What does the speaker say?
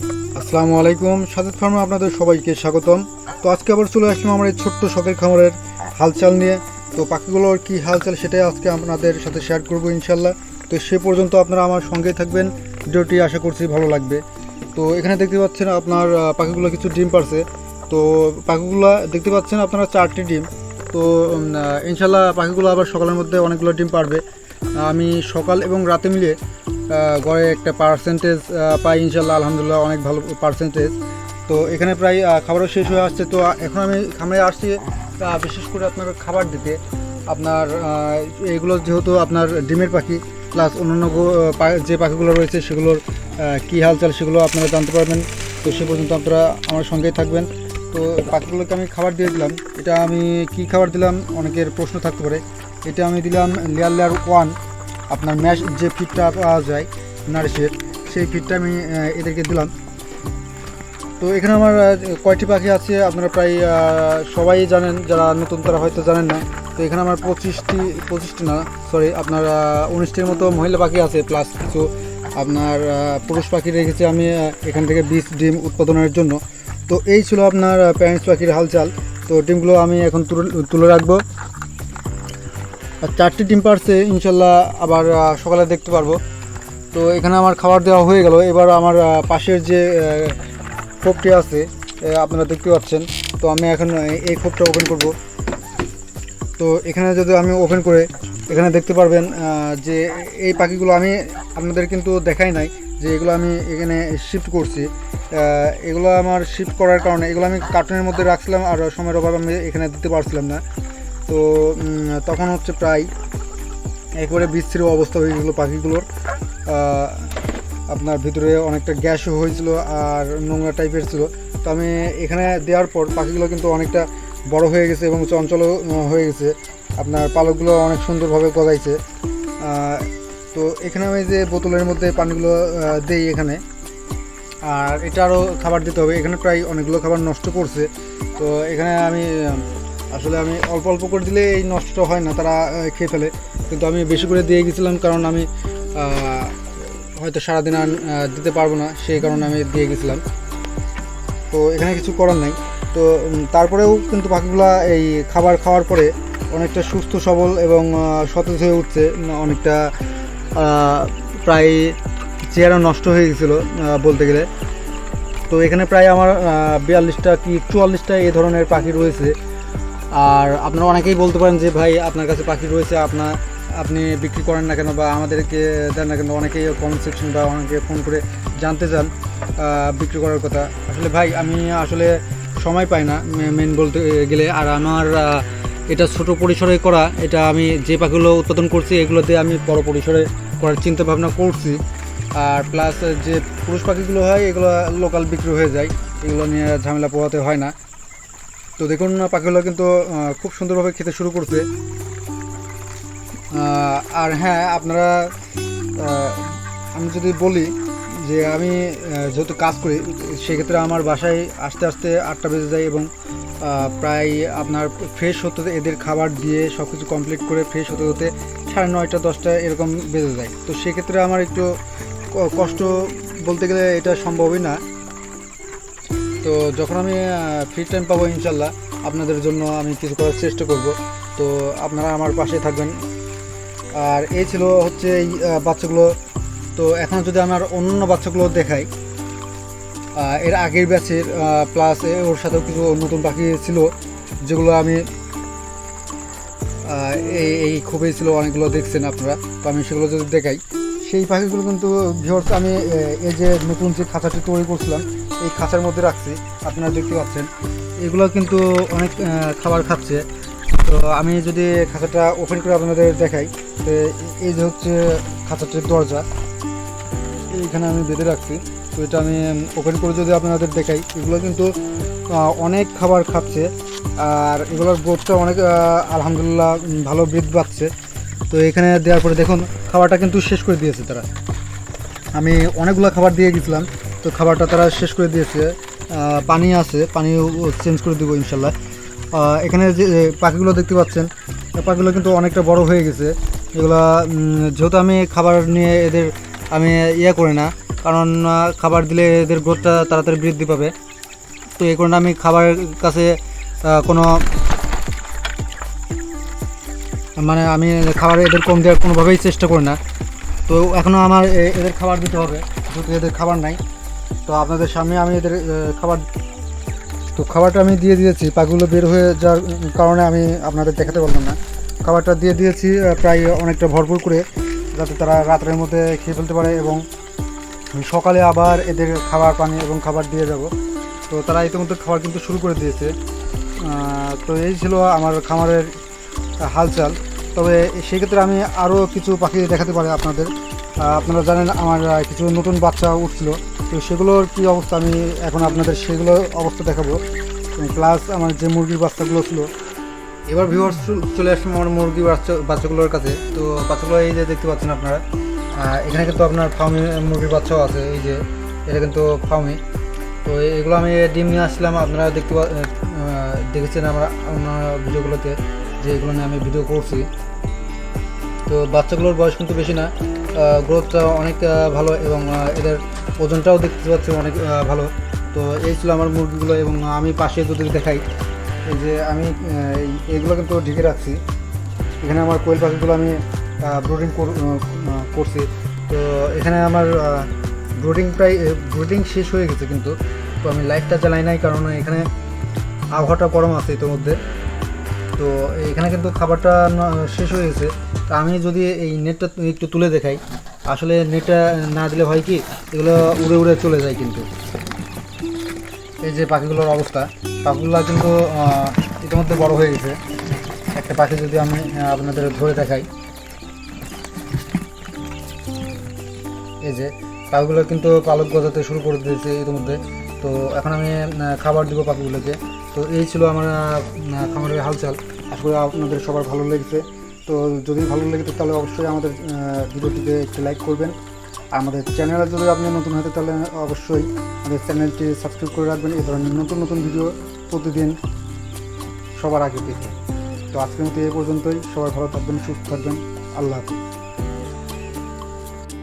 আসসালামু আলাইকুম সাদেদ ফার্মে আপনাদের সবাইকে স্বাগতম। তো আজকে আবার চলে আসলাম আমার এই ছোট্ট শখের খামারের হালচাল নিয়ে। তো পাখিগুলোর কি হালচাল সেটাই আজকে আপনাদের সাথে শেয়ার করব ইনশাল্লাহ তো সে পর্যন্ত আপনারা আমার সঙ্গেই থাকবেন। ভিডিওটি আশা করছি ভালো লাগবে। তো এখানে দেখতে পাচ্ছেন আপনার পাখিগুলো কিছু ডিম পারছে। তো পাখিগুলো, দেখতে পাচ্ছেন আপনারা চারটি ডিম। তো ইনশাল্লাহ পাখিগুলো আবার সকালের মধ্যে অনেকগুলো ডিম পারবে। আমি সকাল এবং রাতে মিলিয়ে গড়ে একটা পার্সেন্টেজ পাই ইনশাল্লাহ, আলহামদুলিল্লাহ অনেক ভালো পার্সেন্টেজ তো এখানে প্রায় খাবারও শেষ হয়ে আসছে। তো এখন আমি খামারে আসছি বিশেষ করে আপনার খাবার দিতে। আপনার এগুলো যেহেতু আপনার ডিমের পাখি প্লাস অন্যান্য যে পাখিগুলো রয়েছে, সেগুলোর কী হালচাল, সেগুলো আপনারা জানতে পারবেন। তো সে পর্যন্ত আপনারা আমার সঙ্গেই থাকবেন। তো পাখিগুলোকে আমি খাবার দিয়ে দিলাম। এটা আমি কি খাবার দিলাম? অনেকের প্রশ্ন থাকতে পারে। এটা আমি দিলাম লেয়ার লেয়ার ওয়ান। আপনার ম্যাশ যে ফিডটা পাওয়া যায়, নারিশের, সেই ফিডটা আমি এদেরকে দিলাম। তো এখানে আমার কয়টি পাখি আছে আপনারা প্রায় সবাই জানেন, যারা নতুন তারা হয়তো জানেন না। তো এখানে আমার পঁচিশটি পঁচিশটি না সরি আপনার উনিশটির মতো মহিলা পাখি আছে প্লাস কিছু আপনার পুরুষ পাখি রেখেছি আমি এখান থেকে বীজ, ডিম উৎপাদনের জন্য। তো এই ছিল আপনার প্যারেন্টস পাখির হালচাল। তো ডিমগুলো আমি এখন তুলে রাখব। চারটি ডিম পারছে, ইনশাল্লাহ আবার সকালে দেখতে পারব। তো এখানে আমার খাবার দেওয়া হয়ে গেল। এবার আমার পাশের যে খোপটি আছে আপনারা দেখতে পাচ্ছেন। তো আমি এখন এই খোপটা ওপেন করব। তো এখানে যদি আমি ওপেন করে, এখানে দেখতে পারবেন যে এই পাখিগুলো আমি আপনাদের কিন্তু দেখাই নাই, যে এগুলো আমি এখানে শিফট করছি। এগুলো আমার শিফট করার কারণে, এগুলো আমি কার্টুনের মধ্যে রাখছিলাম আর সময়ের অভাবে আমি এখানে দিতে পারছিলাম না। তো তখন হচ্ছে প্রায় একবারে বিচ্ছিন্ন অবস্থা হয়ে গেছিল পাখিগুলোর। আপনার ভিতরে অনেকটা গ্যাসও হয়েছিল আর নোংরা টাইপের ছিল। তো আমি এখানে দেওয়ার পর পাখিগুলো কিন্তু অনেকটা বড় হয়ে গেছে এবং চঞ্চলও হয়ে গেছে। আপনার পালকগুলো অনেক সুন্দরভাবে গজাইছে। তো এখানে আমি যে বোতলের মধ্যে পানিগুলো দেই এখানে, আর এটা আরও খাবার দিতে হবে। এখানে প্রায় অনেকগুলো খাবার নষ্ট করছে। তো এখানে আমি আসলে আমি অল্প অল্প করে দিলে এই নষ্ট হয় না, তারা খেয়ে ফেলে। কিন্তু আমি বেশি করে দিয়ে গেছিলাম কারণ আমি হয়তো সারাদিন আর দিতে পারব না, সেই কারণে আমি দিয়ে গেছিলাম। তো এখানে কিছু করার নাই। তো তারপরেও কিন্তু পাখিগুলা এই খাবার খাওয়ার পরে অনেকটা সুস্থ, সবল এবং সতেজ হয়ে উঠছে। অনেকটা প্রায় চেহারা নষ্ট হয়ে গেছিল বলতে গেলে। তো এখানে প্রায় আমার বিয়াল্লিশটা কি চুয়াল্লিশটা এই ধরনের পাখি রয়েছে। আর আপনারা অনেকেই বলতে পারেন যে, ভাই, আপনার কাছে পাখি রয়েছে আপনার আপনি বিক্রি করেন না কেন বা আমাদেরকে দেন না কেন? অনেকেই কমেন্ট সেকশন বা অনেকে ফোন করে জানতে চান বিক্রি করার কথা। আসলে ভাই, আমি আসলে সময় পাই না মেন বলতে গেলে। আর আমার এটা ছোট পরিসরে করা, এটা আমি যে পাখিগুলো উৎপাদন করছি, এগুলোতে আমি বড় পরিসরে করার চিন্তা ভাবনা করছি। আর প্লাস যে পুরুষ পাখিগুলো হয়, এগুলো লোকাল বিক্রি হয়ে যায়। এগুলো নিয়ে ঝামেলা পোহাতে হয় না। তো দেখুন, পাখিগুলো কিন্তু খুব সুন্দরভাবে খেতে শুরু করছে। আর হ্যাঁ আপনারা আমি যদি বলি যে আমি যেহেতু কাজ করি, সেক্ষেত্রে আমার বাসায় আস্তে আস্তে আটটা বেজে যায় এবং প্রায় আপনার ফ্রেশ হতে এদের খাবার দিয়ে সব কিছু কমপ্লিট করে ফ্রেশ হতে হতে সাড়ে নয়টা, দশটা এরকম বেজে যায়। তো সেক্ষেত্রে আমার একটু কষ্ট বলতে গেলে এটা সম্ভবই না। তো যখন আমি ফ্রি টাইম পাবো ইনশাল্লাহ, আপনাদের জন্য আমি কিছু করার চেষ্টা করব। তো আপনারা আমার পাশে থাকবেন। আর এই ছিল হচ্ছে এই বাচ্চাগুলো। তো এখন যদি আমার অন্য বাচ্চাগুলো দেখাই এর আগের ব্যাচের প্লাস ওর সাথেও কিছু নতুন পাখি ছিল, যেগুলো আমি এই এই খুবই ছিল, অনেকগুলো দেখছেন আপনারা। তো আমি সেগুলো যদি দেখাই, সেই পাখিগুলো কিন্তু ভিওর্স আমি এই যে নতুন যে খাঁচাটি তৈরি করছিলাম এই খাঁচার মধ্যে রাখছি, আপনারা দেখতে পাচ্ছেন। এগুলো কিন্তু অনেক খাবার খাচ্ছে। তো আমি যদি খাঁচাটা ওপেন করে আপনাদের দেখাই, তো এই যে হচ্ছে খাঁচাটির দরজা, এইখানে আমি বেঁধে রাখছি। তো এটা আমি ওপেন করে যদি আপনাদের দেখাই, এগুলো কিন্তু অনেক খাবার খাচ্ছে। আর এগুলোর গ্রোথটা অনেক আলহামদুলিল্লাহ ভালো বৃদ্ধি পাচ্ছে। তো এখানে দেওয়ার পরে দেখুন, খাবারটা কিন্তু শেষ করে দিয়েছে তারা। আমি অনেকগুলো খাবার দিয়ে গেছিলাম। তো খাবারটা তারা শেষ করে দিয়েছে। পানি আছে, পানি চেঞ্জ করে দেবো ইনশাল্লাহ। এখানে যে পাখিগুলো দেখতে পাচ্ছেন পাখিগুলো কিন্তু অনেকটা বড় হয়ে গেছে। এগুলা যেহেতু আমি খাবার নিয়ে এদের আমি ইয়ে করি না, কারণ খাবার দিলে এদের গ্রোথটা তাড়াতাড়ি বৃদ্ধি পাবে। তো এই কারণে আমি খাবারের কাছে কোনো মানে আমি খাবার এদের কম দেওয়ার কোনোভাবেই চেষ্টা করি না। তো এখনও আমার এদের খাবার দিতে হবে, যেহেতু এদের খাবার নাই। তো আপনাদের সামনে আমি এদের খাবার, তো খাবারটা আমি দিয়ে দিয়েছি। পাখিগুলো বের হয়ে যাওয়ার কারণে আমি আপনাদের দেখাতে পারলাম না। খাবারটা দিয়ে দিয়েছি প্রায় অনেকটা ভরপুর করে, যাতে তারা রাত্রের মধ্যে খেয়ে ফেলতে পারে এবং সকালে আবার এদের খাবার পানি এবং খাবার দিয়ে যাব। তো তারা ইতিমধ্যে খাবার কিন্তু শুরু করে দিয়েছে। তো এই ছিল আমার খামারের হালচাল। তবে সেক্ষেত্রে আমি আরও কিছু পাখি দেখাতে পারি আপনাদের। আপনারা জানেন আমার কিছু নতুন বাচ্চা উঠছিল। তো সেগুলোর কী অবস্থা? আমি এখন আপনাদের সেগুলো অবস্থা দেখাবো। প্লাস আমার যে মুরগির বাচ্চাগুলো ছিল, এবার ভিউয়ার্স চলে আসলাম আমার মুরগি বাচ্চা, বাচ্চাগুলোর কাছে। তো বাচ্চাগুলো এই যে দেখতে পাচ্ছেন আপনারা এখানে কিন্তু আপনার ফার্মি মুরগির বাচ্চাও আছে, এই যে, এটা কিন্তু ফার্মি তো এগুলো আমি ডিম নিয়ে আসলাম, আপনারা দেখতে দেখেছেন আমরা অন্য ভিডিওগুলোতে যে এগুলো নিয়ে আমি ভিডিও করছি। তো বাচ্চাগুলোর বয়স কিন্তু বেশি না গ্রোথটা অনেক ভালো এবং এদের ওজনটাও দেখতে পাচ্ছি অনেক ভালো। তো এই ছিল আমার মুরগিগুলো এবং আমি পাশে যদি দেখাই। এই যে আমি এইগুলো কিন্তু ঢেকে রাখছি। এখানে আমার কোয়েল পাখিগুলো আমি ব্রুডিং করছি। তো এখানে আমার ব্রুডিং প্রায় ব্রুডিং শেষ হয়ে গেছে কিন্তু। তো আমি লাইটটা জ্বালাই নাই কারণ এখানে আবহাওয়াটা গরম আছে ইতিমধ্যে। তো এখানে কিন্তু খাবারটা শেষ হয়ে গেছে। তা আমি যদি এই নেটটা একটু তুলে দেখাই। আসলে নেটটা না দিলে হয় কি, এগুলো উড়ে উড়ে চলে যায় কিন্তু। এই যে পাখিগুলোর অবস্থা, পাখিগুলো কিন্তু ইতিমধ্যে বড় হয়ে গেছে। একটা পাখি যদি আমি আপনাদের ধরে দেখাই। এই যে, পাখিগুলো কিন্তু পালক গজাতে শুরু করে দিয়েছে ইতিমধ্যে। তো এখন আমি খাবার দিব পাখিগুলোকে। তো এই ছিল আমার খামারের হালচাল। আশা করি আপনাদের সবার ভালো লেগেছে। তো যদি ভালো লেগেছে তাহলে অবশ্যই আমাদের ভিডিওটিতে একটি লাইক করবেন। আমাদের চ্যানেলে যদি আপনি নতুন হতে তাহলে অবশ্যই আমাদের চ্যানেলটি সাবস্ক্রাইব করে রাখবেন। এই ধরনের নতুন নতুন ভিডিও প্রতিদিন সবার আগে দেখবেন তো আজকের মতো এ পর্যন্তই। সবাই ভালো থাকবেন, সুস্থ থাকবেন। আল্লাহ হাফিজ।